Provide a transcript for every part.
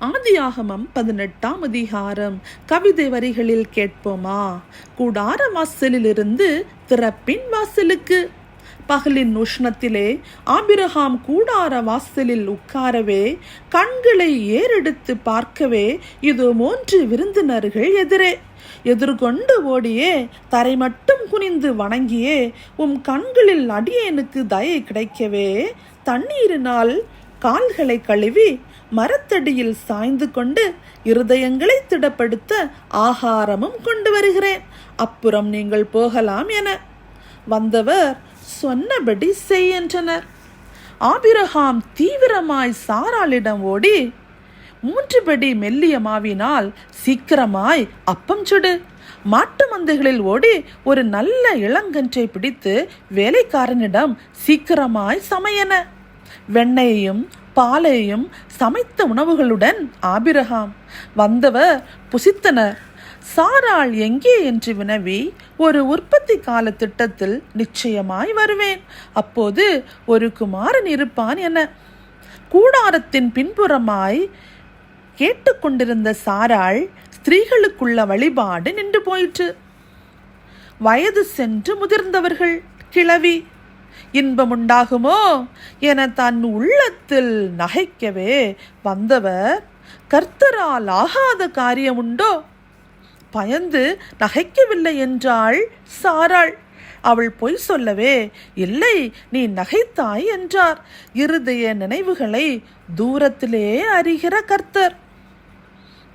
ஆதியாகமம் பதினெட்டாம் அதிகாரம். கவிதை வரிகளில் கேட்போமா? கூடார வாசலிலிருந்து திறப்பின் வாசலுக்கு. பகலின் உஷ்ணத்திலே ஆபிரகாம் கூடார வாசலில் உட்காரவே கண்களை ஏறெடுத்து பார்க்கவே இது மூன்று விருந்தினர்கள் எதிரே. எதிர்கொண்டு ஓடியே தரை மட்டும் குனிந்து வணங்கியே உம் கண்களில் அடியேனுக்கு தயை கிடைக்கவே தண்ணீரினால் கால்களை கழுவி மரத்தடியில் சாய்ந்து கொண்டு இருதயங்களை திடப்படுத்த ஆகாரமும் கொண்டு வருகிறேன். அப்புறம் நீங்கள் போகலாம் என வந்தவர் சொன்னபடி செய் என்றனர். ஆபிரகாம் தீவிரமாய் சாராளிடம் ஓடி மூன்றுபடி மெல்லிய மாவினால் சீக்கிரமாய் அப்பம் சுடு. மாட்டு மந்தைகளில் ஓடி ஒரு நல்ல இளங்கன்றை பிடித்து வேலைக்காரனிடம் சீக்கிரமாய் சமையன. வெண்ணையையும் பாலையும் சமைத்த உணவுகளுடன் ஆபிரகாம். வந்தவர் புசித்தனர். சாராள் எங்கே என்று வினவி ஒரு உற்பத்தி கால திட்டத்தில் நிச்சயமாய் வருவேன். அப்போது ஒரு குமாரன் இருப்பான் என. கூடாரத்தின் பின்புறமாய் கேட்டுக்கொண்டிருந்த சாராள் ஸ்திரீகளுக்குள்ள வழிபாடு நின்று போயிற்று. வயது சென்று முதிர்ந்தவர்கள் கிளவி இன்பமுண்டாகுமோ? என தன் உள்ளத்தில் நகைக்கவே வந்தவர் கர்த்தரால் ஆகாத காரியம் உண்டோ பயந்து நகைக்கவில்லை என்றாள் சாராள். அவள் பொய் சொல்லவே இல்லை நீ நகைத்தாய் என்றார். இருதய நினைவுகளை தூரத்திலே அறிகிற கர்த்தர்.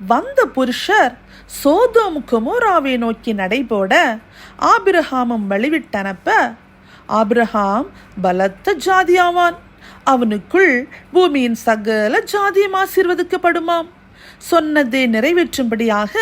வந்த புருஷர் சோதோம் குமோராவை நோக்கி நடைபோட ஆபிரஹாமம் வழிவிட்டனப்ப ஆப்ரஹாம் பலத்த ஜாதியாவான். அவனுக்குள் பூமியின் சகல ஜாதியும் ஆசீர்வதிக்கப்படுமாம். சொன்னதை நிறைவேற்றும்படியாக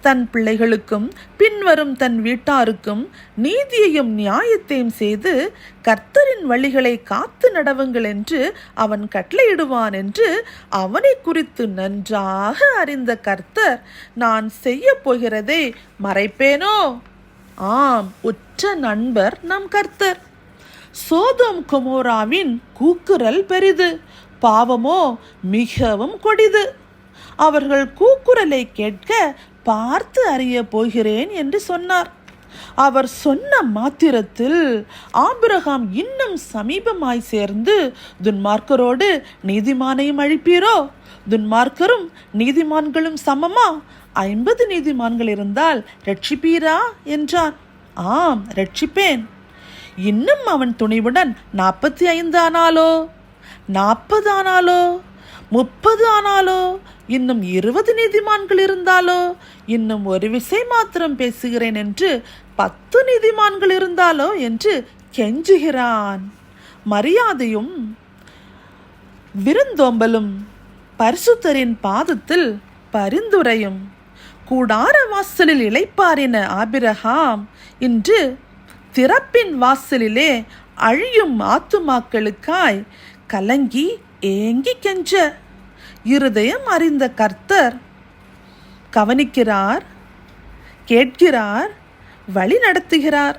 தன் பிள்ளைகளுக்கும் பின்வரும் தன் வீட்டாருக்கும் நீதியையும் நியாயத்தையும் செய்து கர்த்தரின் வழிகளை காத்து நடவுங்கள் என்று அவன் கட்டளையிடுவான் என்று அவனை குறித்து நன்றாக அறிந்த கர்த்தர் நான் செய்ய போகிறதை மறைப்பேனோ? ஆம் உற்ற நண்பர் நம் கர்த்தர். சோதோம் கொமோராவின் கூக்குரல் பெரிது பாவமோ மிகவும் கொடிது. அவர்கள் கூக்குரலை கேட்க பார்த்து அறிய போகிறேன் என்று சொன்னார். அவர் சொன்ன மாத்திரத்தில் ஆபிரகாம் இன்னும் சமீபமாய் சேர்ந்து துன்மார்க்கரோடு நீதிமானையும் அழிப்பீரோ? துன்மார்க்கரும் நீதிமான்களும் சமமா? ஐம்பது நீதிமான்கள் இருந்தால் ரட்சிப்பீரா? என்றான். ஆம் ரட்சிப்பேன். இன்னும் அவன் துணிவுடன் நாற்பத்தி ஐந்து ஆனாலோ? நாற்பது ஆனாலோ? முப்பது ஆனாலோ? இன்னும் இருபது நீதிமான்கள் இருந்தாலோ? இன்னும் ஒரு விசை மாத்திரம் பேசுகிறேன் என்று பத்து நீதிமான்கள் இருந்தாலோ என்று கெஞ்சுகிறான். மரியாதையும் விருந்தோம்பலும் பரிசுத்தரின் பாதத்தில் பரிந்துரையும். கூடார வாசலில் இளைப்பாரின ஆபிரகாம் இன்று திறப்பின் வாசலிலே அழியும் ஆத்துமாக்களுக்காய் கலங்கி ஏங்கி கெஞ்ச. இருதயம் அறிந்த கர்த்தர் கவனிக்கிறார் கேட்கிறார் வழி நடத்துகிறார்.